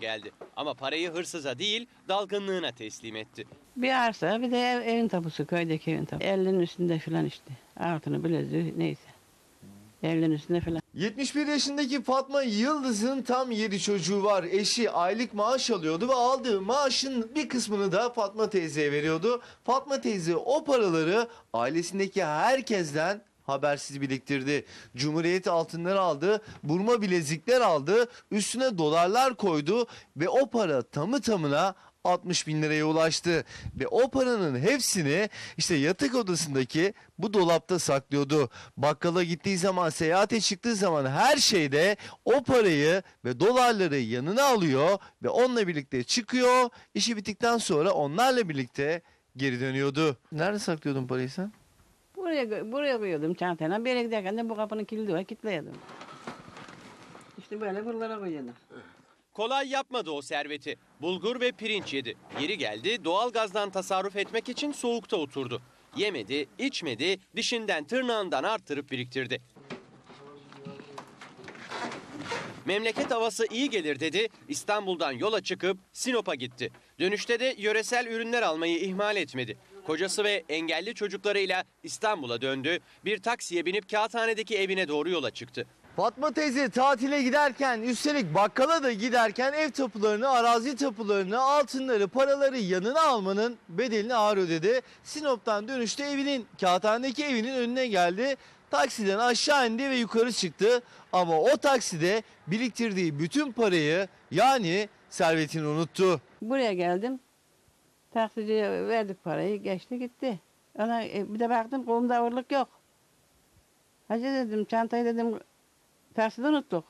geldi. Ama parayı hırsıza değil dalgınlığına teslim etti. Bir arsa bir de ev, evin tapusu köydeki evin tapusu. 50'nin üstünde falan işte. Altını bileziği neyse. 50'nin üstünde falan. 71 yaşındaki Fatma Yıldız'ın tam 7 çocuğu var. Eşi aylık maaş alıyordu ve aldığı maaşın bir kısmını da Fatma teyzeye veriyordu. Fatma teyze o paraları ailesindeki herkesten habersiz biriktirdi. Cumhuriyet altınları aldı, burma bilezikler aldı, üstüne dolarlar koydu ve o para tamı tamına 60 bin liraya ulaştı. Ve o paranın hepsini işte yatak odasındaki bu dolapta saklıyordu. Bakkala gittiği zaman, seyahate çıktığı zaman her şeyde o parayı ve dolarları yanına alıyor ve onunla birlikte çıkıyor. İşi bittikten sonra onlarla birlikte geri dönüyordu. Nerede saklıyordun parayı sen? Buraya, buraya koyuyordum çantayla. Bir yere giderken de bu kapının kilidi var kilitliyordum. İşte böyle buralara koyuyordum. Kolay yapmadı o serveti. Bulgur ve pirinç yedi. Yeri geldi doğalgazdan tasarruf etmek için soğukta oturdu. Yemedi, içmedi, dişinden tırnağından arttırıp biriktirdi. Memleket havası iyi gelir dedi. İstanbul'dan yola çıkıp Sinop'a gitti. Dönüşte de yöresel ürünler almayı ihmal etmedi. Kocası ve engelli çocuklarıyla İstanbul'a döndü. Bir taksiye binip kağıthanedeki evine doğru yola çıktı. Fatma teyze tatile giderken üstelik bakkala da giderken ev tapularını, arazi tapularını, altınları, paraları yanına almanın bedelini ağır ödedi. Sinop'tan dönüşte evinin, kağıthanedeki evinin önüne geldi. Taksiden aşağı indi ve yukarı çıktı. Ama o takside biriktirdiği bütün parayı yani servetini unuttu. Buraya geldim. Taksiciye verdik parayı. Geçti gitti. Ona e, bir de baktım kolumda ağırlık yok. Hacı dedim çantayı dedim takside unuttuk.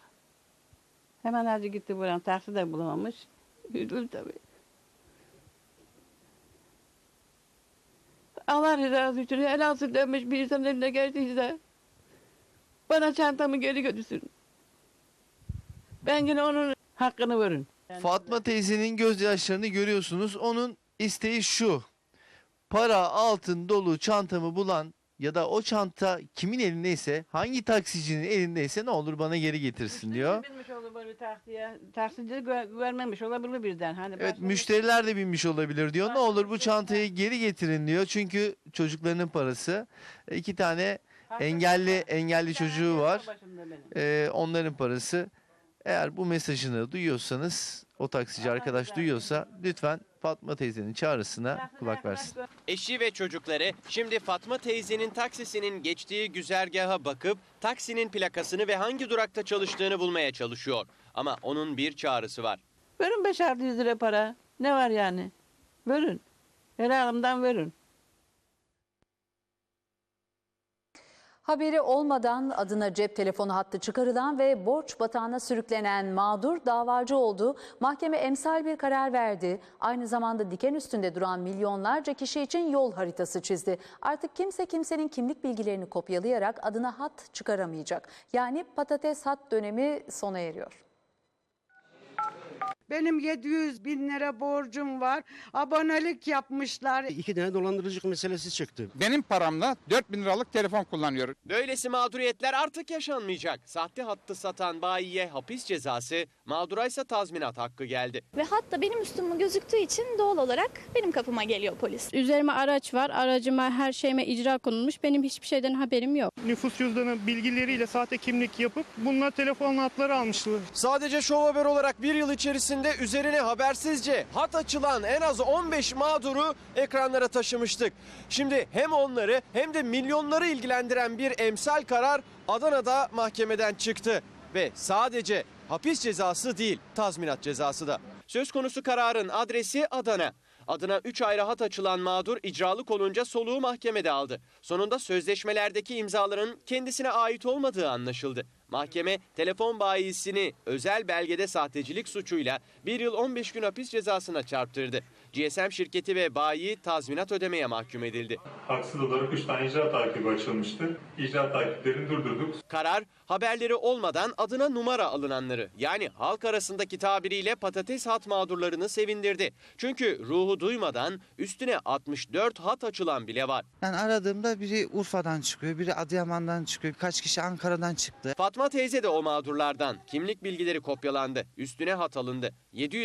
Hemen hacı gitti buradan taksi de bulamamış. Üzüldüm tabii. Allah razı için helal süt dönmüş bir insanın eline geçtiyse bana çantamı geri götürsün. Ben yine onun hakkını verin. Fatma teyzenin gözyaşlarını görüyorsunuz. Onun isteği şu. Para altın dolu çantamı bulan ya da o çanta kimin elindeyse hangi taksicinin elindeyse ne olur bana geri getirsin diyor. Binmiş taksiye. Taksici gö- güvenmemiş olabilir birden. Hani Evet başka- müşteriler de binmiş olabilir diyor. Ne olur bu çantayı geri getirin diyor. Çünkü çocuklarının parası. E, iki tane engelli engelli çocuğu var. başımda benim. E, onların parası. Eğer bu mesajını duyuyorsanız o taksici arkadaş duyuyorsa lütfen Fatma teyzenin çağrısına kulak versin. Eşi ve çocukları şimdi Fatma teyzenin taksisinin geçtiği güzergaha bakıp taksinin plakasını ve hangi durakta çalıştığını bulmaya çalışıyor. Ama onun bir çağrısı var. Verin beş altı yüz lira para. Ne var yani? Verin. Helalımdan verin. Haberi olmadan adına cep telefonu hattı çıkarılan ve borç batağına sürüklenen mağdur davacı oldu. Mahkeme emsal bir karar verdi. Aynı zamanda diken üstünde duran milyonlarca kişi için yol haritası çizdi. Artık kimse kimsenin kimlik bilgilerini kopyalayarak adına hat çıkaramayacak. Yani patates hat dönemi sona eriyor. Benim 700 bin lira borcum var. Abonelik yapmışlar. İki tane dolandırıcılık meselesi çıktı. Benim paramla 4000 liralık telefon kullanıyorum. Böylesi mağduriyetler artık yaşanmayacak. Sahte hattı satan bayiye hapis cezası, mağduraysa tazminat hakkı geldi. Ve hatta benim üstüme gözüktüğü için doğal olarak benim kapıma geliyor polis. Üzerime araç var. Aracıma her şeyime icra konulmuş. Benim hiçbir şeyden haberim yok. nüfus cüzdanı bilgileriyle sahte kimlik yapıp bunlar telefon hatları almışlar. Sadece Show Haber olarak bir yıl içerisinde üzerine habersizce hat açılan en az 15 mağduru ekranlara taşımıştık. Şimdi hem onları hem de milyonları ilgilendiren bir emsal karar Adana'da mahkemeden çıktı. Ve sadece hapis cezası değil tazminat cezası da. Söz konusu kararın adresi Adana. Adına 3 ayrı hat açılan mağdur icralık olunca soluğu mahkemede aldı. Sonunda sözleşmelerdeki imzaların kendisine ait olmadığı anlaşıldı. Mahkeme telefon bayisini özel belgede sahtecilik suçuyla 1 yıl 15 gün hapis cezasına çarptırdı. GSM şirketi ve bayi tazminat ödemeye mahkum edildi. Haksız olarak 3 tane icra takibi açılmıştı. İcra takiplerini durdurduk. Karar haberleri olmadan adına numara alınanları yani halk arasındaki tabiriyle patates hat mağdurlarını sevindirdi. Çünkü ruhu duymadan üstüne 64 hat açılan bile var. Ben aradığımda biri Urfa'dan çıkıyor, biri Adıyaman'dan çıkıyor, birkaç kişi Ankara'dan çıktı. Fatma teyze de o mağdurlardan. Kimlik bilgileri kopyalandı. Üstüne hat alındı. 700